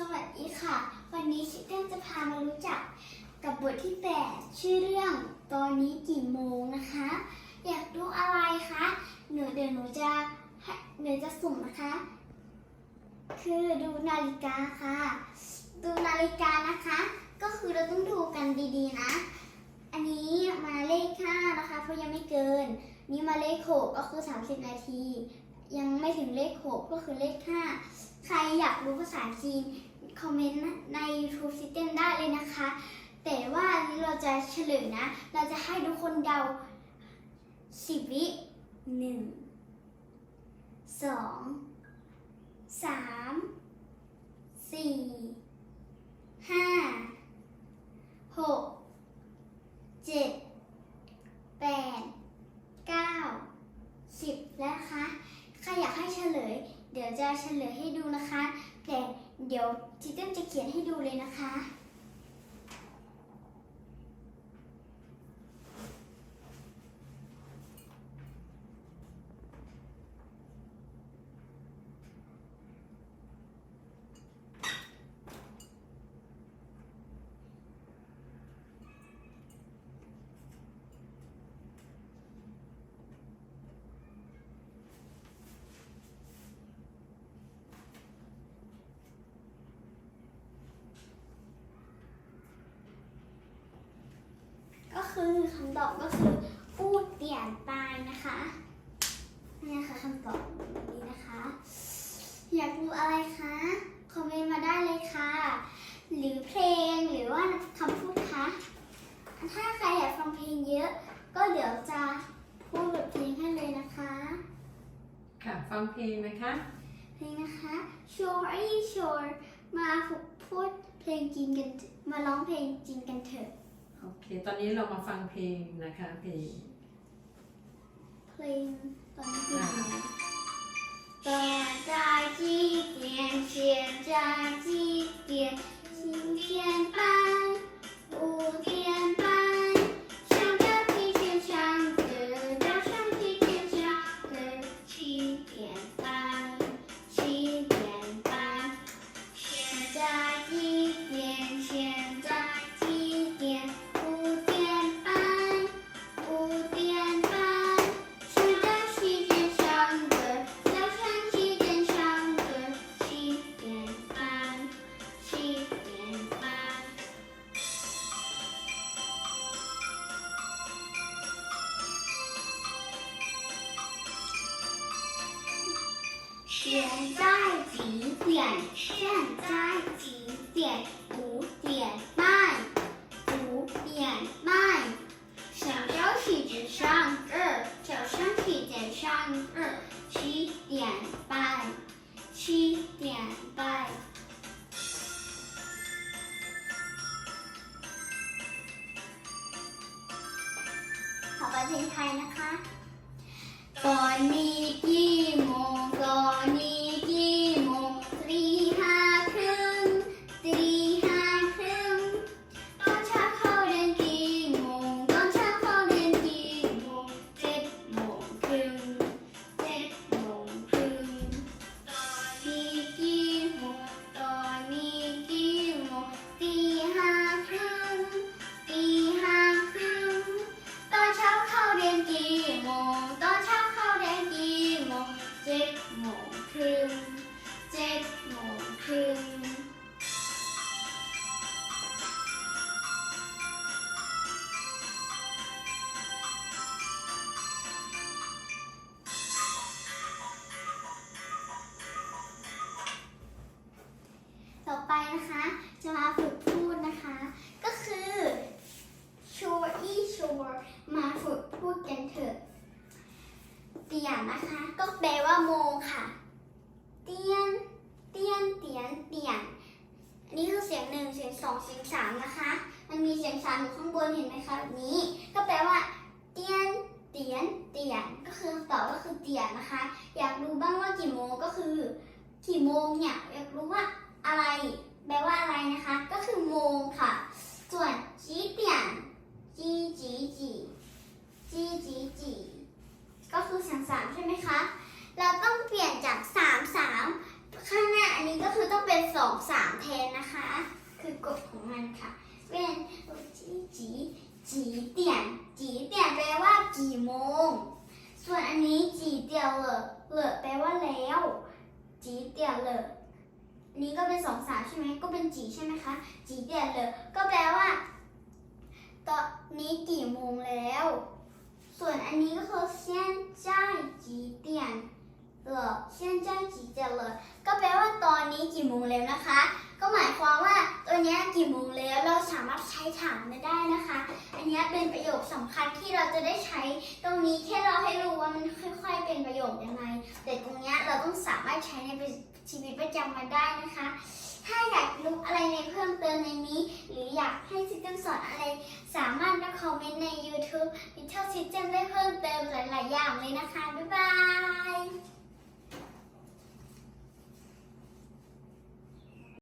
สวัสดีค่ะ วันนี้ชิคเก้นจะพามารู้จักกับบทที่ 8 ชื่อเรื่องตอนนี้กี่โมงนะคะ อยากดูอะไรคะหนูเดี๋ยวหนูจะให้หนูจะสุ่มนะคะ คือดูนาฬิกาค่ะ ดูนาฬิกานะคะ ก็คือเราต้องดูกันดีๆนะ อันนี้มาเลข5นะคะเพราะยังไม่เกิน นี่มาเลข6ก็คือ 30 นาที ยังไม่ถึงเลข 6 ก็คือเลข 5 ใครอยากรู้ภาษาจีน คอมเมนต์ใน YouTube System ได้เลยนะคะ แต่ว่านี้เราจะเฉลยนะ เราจะให้ทุกคนเดา10วิหนึ่งสองสามสี่ห้าหกเจ็ดแปดเก้าสิบแล้วคะใครอยากให้เฉลย เดี๋ยวจะเฉลยให้ดูนะคะ แต่เดี๋ยวจิเต้นจะเขียนให้ดูเลยนะคะ คือคำตอบก็คือพูดเปลี่ยนไปนะคะนี่นะคะคำตอบนี้นะคะ อยากรู้อะไรคะคอมเมนต์มาได้เลยค่ะ หรือเพลงหรือว่าคำพูดคะถ้าใครอยากฟังเพลงเยอะ ก็เดี๋ยวจะพูดแบบเพลงให้เลยนะคะ ค่ะ ฟังเพลงนะคะ เพลงนะคะ Sure Are You Sure มาฝึกพูดเพลงจีนกันมาร้องเพลงจีนกันเถอะ โอเค ตอนนี้เรามาฟังเพลงนะคะ เพลง เพลงตอนนี้กี่โมง现在几点？现在几点？七点 现在几点？五点半，五点半。上早起点上课，早上七点上课，七点半，七点半。ขอไปเพลงไทยนะคะ ตอนนี้กี่ โมงครึ่งเจ็ดโมงครึ่งต่อไปนะคะ จะมาฝึกพูดนะคะ ก็คือ shore e shore มาฝึกพูดกันเถอะเตียนนะคะ ก็แปลว่าโมงค่ะ เตียน เตียน เตียน เตียน อั นนี้คือเสียงหนึ่งเสียงสองเสียงสามนะคะ มันมีเสียงสามอยู่ข้างบนเห็นไหมคะแบบนี้ ก็แปลว่า เตียน เตียน เตียน ก็คือคำตอบก็คือเตียนนะคะ อยากรู้บ้างว่ากี่โมงก็คือ กี่โมงเนี่ย อยากรู้ว่าอะไร แปลว่าอะไรนะคะ ก็คือโมงค่ะ ส่วนจีเตียนจีจีจีจีจีจี องสามแทนนะคะ คือกฎของมันค่ะ เป็นจีจีจีเตียน จีเตียนแปลว่ากี่โมง ส่วนอันนี้จีเตียวเหลอเหลอแปลว่าแล้ว จีเตียวเหลออันนี้ก็เป็นสองสามใช่ไหมก็เป็นจีใช่ไหมคะ จีเตียนเหลอก็แปลว่า ตอนนี้กี่โมงแล้ว ส่วนอันนี้ก็คือ现在几点了现在几点了 กี่โมงแล้วนะคะ ก็หมายความว่าตัวนี้กี่โมงแล้วเราสามารถใช้ถามมาได้นะคะ อันนี้เป็นประโยคสำคัญที่เราจะได้ใช้ตรงนี้แค่เราให้รู้ว่ามันค่อยๆ เป็นประโยคยังไงแต่ตรงนี้เราต้องสามารถใช้ในชีวิตประจำวันได้นะคะ ถ้าอยากรู้อะไรในเพิ่มเติมในนี้ หรืออยากให้ซิสเต็มสอนอะไร สามารถมาคอมเมนต์ใน YouTube Little System ได้เพิ่มเติมหลายๆอย่างเลยนะคะบ๊ายบาย